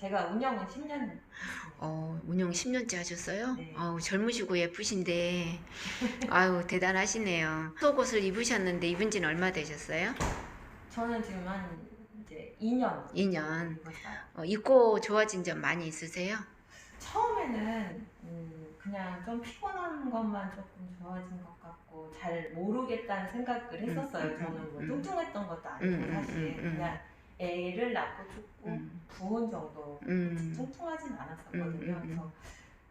제가 운영은 10년 했습니다. 어, 운영 10년째 하셨어요? 네. 어, 젊으시고 예쁘신데 아유 대단하시네요. 속옷을 입으셨는데 입은 지는 얼마 되셨어요? 저는 지금 한 이제 2년 2년. 입었어요. 어, 입고 좋아진 점 많이 있으세요? 처음에는 음, 그냥 좀 피곤한 것만 조금 좋아진 것 같고 잘 모르겠다는 생각을 했었어요. 음, 음, 저는 뭐 음. 뚱뚱했던 것도 아니고 음, 음, 사실 음, 음. 그냥 애를 낳고 죽고 음. 부은 정도 음. 뚱뚱하진 않았었거든요. 음, 음, 음. 그래서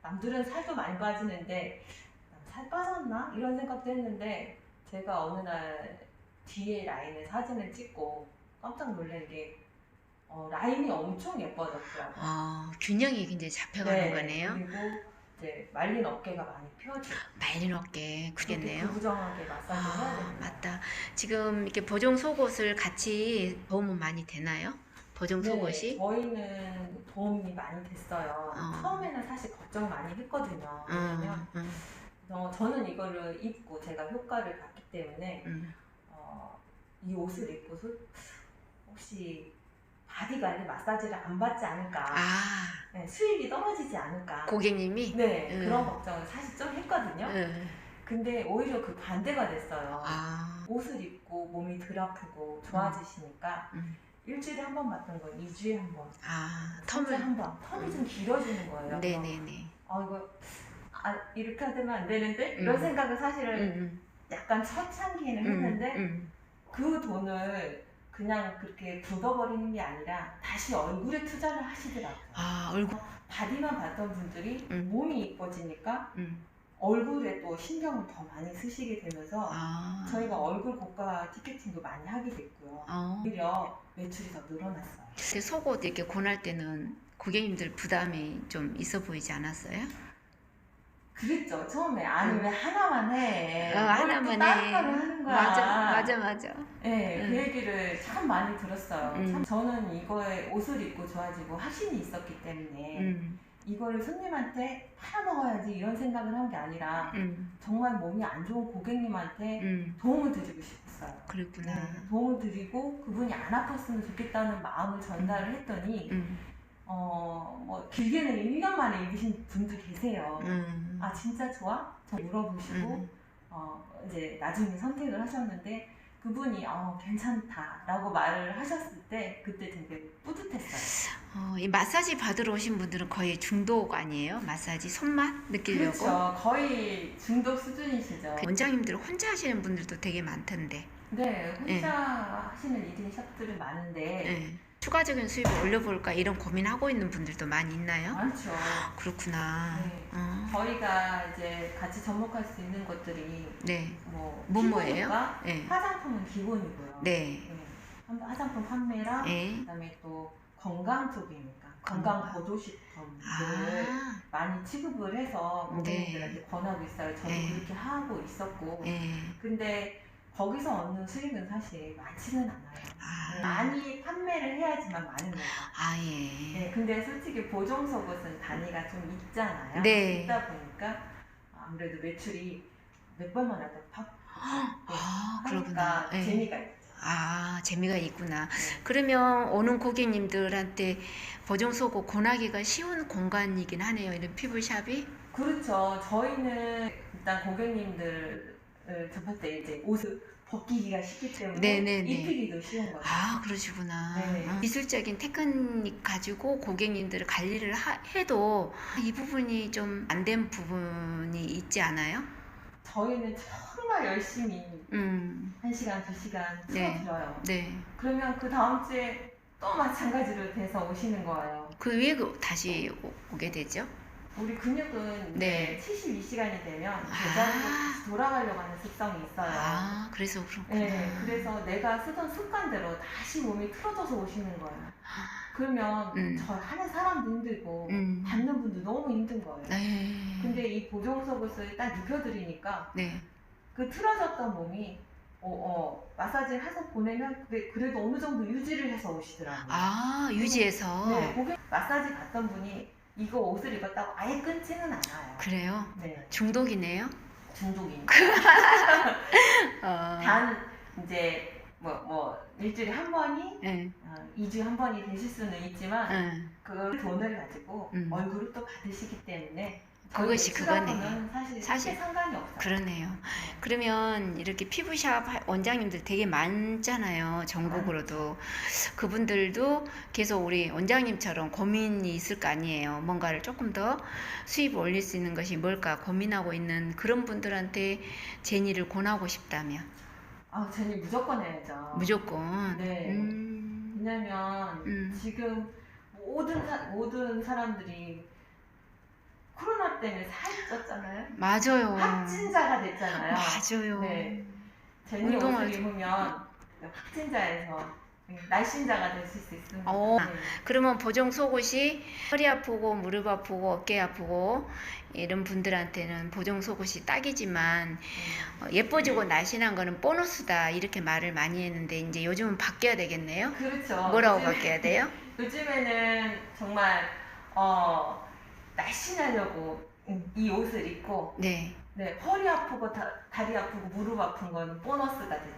남들은 살도 많이 빠지는데 난살 빠졌나 이런 생각도 했는데 제가 어느 날 뒤에 라인에 사진을 찍고 깜짝 놀란 게 어, 라인이 엄청 예뻐졌더라고요. 어, 균형이 굉장히 잡혀가는 거네요. 그리고 이제 말린 어깨가 많이 펴지고 말린 어깨 그겠네요. 부정하게 마사지 해야 아, 됩니다. 맞다. 지금 이렇게 보정 속옷을 같이 도움은 많이 되나요? 보정 속옷이? 네, 저희는 도움이 많이 됐어요. 어. 처음에는 사실 걱정 많이 했거든요. 음, 왜냐면 음, 어, 저는 이거를 입고 제가 효과를 봤기 때문에 음. 어, 이 옷을 입고서 혹시 바디 관리 마사지를 안 받지 않을까 아, 네, 수익이 떨어지지 않을까 고객님이? 네 음. 그런 걱정을 사실 좀 했거든요 음. 근데 오히려 그 반대가 됐어요 아, 옷을 입고 몸이 덜 아프고 좋아지시니까 음. 일주일에 한 번 맞던 건 2주에 한 번, 아, 3주에 텀을. 한 번, 텀이 좀 길어지는 거예요. 네 네 네. 아 이거 아 이렇게 하면 안 되는데 이런 음. 생각을 사실은 음, 약간 초창기에는 음, 했는데 음. 그 돈을 그냥 그렇게 묻어버리는 게 아니라 다시 얼굴에 투자를 하시더라고요. 아, 얼굴. 바디만 봤던 분들이 음. 몸이 이뻐지니까 음. 얼굴에 또 신경을 더 많이 쓰시게 되면서 아. 저희가 얼굴 고가 티켓팅도 많이 하게 됐고요. 어. 오히려 매출이 더 늘어났어요. 근데 속옷 이렇게 권할 때는 고객님들 부담이 좀 있어 보이지 않았어요? 그랬죠 처음에 아니 왜 하나만 해? 어, 뭘 하나만 또 해. 하는 거야. 맞아, 맞아, 맞아. 네, 음. 그 얘기를 참 많이 들었어요. 음. 참 저는 이거에 옷을 입고 좋아지고 확신이 있었기 때문에 음, 이거를 손님한테 팔아먹어야지 이런 생각을 한 게 아니라 음, 정말 몸이 안 좋은 고객님한테 음. 도움을 드리고 싶었어요. 그랬구나. 네, 도움을 드리고 그분이 안 아팠으면 좋겠다는 마음을 전달을 했더니 음, 어, 뭐 길게는 1년 만에 입으신 분도 계세요. 음. 아 진짜 좋아? 저 물어보시고 음. 어, 이제 나중에 선택을 하셨는데 그분이 어, 괜찮다라고 말을 하셨을 때 그때 되게 뿌듯했어요. 어, 이 마사지 받으러 오신 분들은 거의 중독 아니에요? 마사지 손맛 느끼려고? 그렇죠. 거의 중독 수준이시죠. 그 원장님들 혼자 하시는 분들도 되게 많던데. 네, 혼자 네. 하시는 이든 샵들은 많은데 예. 추가적인 수입을 올려볼까 이런 고민하고 있는 분들도 많이 있나요? 많죠. 그렇구나. 네. 어, 저희가 이제 같이 접목할 수 있는 것들이 네. 뭐 뭐 뭐예요? 피부과, 네. 화장품은 기본이고요. 네. 네. 한- 화장품 판매랑 예. 그다음에 또 건강 쪽이니까 건강 건강. 보조식품을 아, 많이 취급을 해서 고객님들한테 권하고 있어요. 저도 네. 그렇게 하고 있었고. 예. 근데 거기서 얻는 수익은 사실 많지는 않아요. 아, 많이 판매를 해야지만 많은 거예요. 아, 예. 네, 근데 솔직히 보정 속옷은 단위가 좀 있잖아요. 네. 있다 보니까 아무래도 매출이 몇 번만 하다 팍 아, 하니까 그러구나. 예. 재미가 있죠. 아, 재미가 있구나. 네. 그러면 오는 고객님들한테 보정 속옷 권하기가 쉬운 공간이긴 하네요. 이런 피부샵이. 그렇죠. 저희는 일단 고객님들을 접할 때 이제 옷을 벗기기가 쉽기 때문에 네네네. 입히기도 쉬운 거죠. 아, 그러시구나. 네. 어, 기술적인 테크닉 가지고 고객님들을 관리를 하- 해도 이 부분이 좀 안 된 부분이 있지 않아요? 저희는 정말 열심히 음, 1시간, 2시간 네. 풀어드려요. 네. 그러면 그 다음 주에 또 마찬가지로 돼서 오시는 거예요. 그 위에 그 다시 오- 오게 되죠? 우리 근육은 네. 이제 72시간이 되면 아. 제자리로 다시 돌아가려고 하는 습성이 있어요. 아, 그래서 그렇구나. 네, 그래서 내가 쓰던 습관대로 다시 몸이 틀어져서 오시는 거예요. 그러면 음. 저 하는 사람도 힘들고 음. 받는 분도 너무 힘든 거예요. 네. 근데 이 보정 속옷을 딱 입혀드리니까 네. 그 틀어졌던 몸이 어, 어, 마사지 해서 보내면 그래, 그래도 어느 정도 유지를 해서 오시더라고요. 아, 유지해서. 네, 고객 마사지 받던 분이 이거 옷을 입었다고 아예 끊지는 않아요. 그래요? 네, 중독이네요. 중독이니까. 어. 단 이제 뭐, 뭐 일주일에 한 번이 예, 어, 2주에 한 번이 되실 수는 있지만 예. 그 돈을 가지고 음. 얼굴을 또 받으시기 때문에 그것이 그거네. 는 사실, 사실 상관이 없어요. 그러네요. 그러면 이렇게 피부샵 하- 원장님들 되게 많잖아요. 전국으로도. 그분들도 계속 우리 원장님처럼 고민이 있을 거 아니에요. 뭔가를 조금 더 수입 올릴 수 있는 것이 뭘까 고민하고 있는 그런 분들한테 제니를 권하고 싶다면 아, 쟤는 무조건 해야죠. 무조건. 네. 음, 왜냐면 음. 지금 모든 사, 모든 사람들이 코로나 때문에 살이 쪘잖아요. 맞아요. 확진자가 됐잖아요. 맞아요. 네. 제니 운동을 옷을 입으면 확진자에서 날씬자가 되실 수 있습니다. 어. 네. 그러면 보정 속옷이 허리 아프고 무릎 아프고 어깨 아프고 이런 분들한테는 보정 속옷이 딱이지만 어, 예뻐지고 날씬한 거는 보너스다 이렇게 말을 많이 했는데 이제 요즘은 바뀌어야 되겠네요. 그렇죠. 뭐라고 요즘- 바뀌어야 돼요? 요즘에는 정말 어, 날씬하려고 이 옷을 입고 네. 네, 허리 아프고 다, 다리 아프고 무릎 아픈 건 보너스가 됐죠.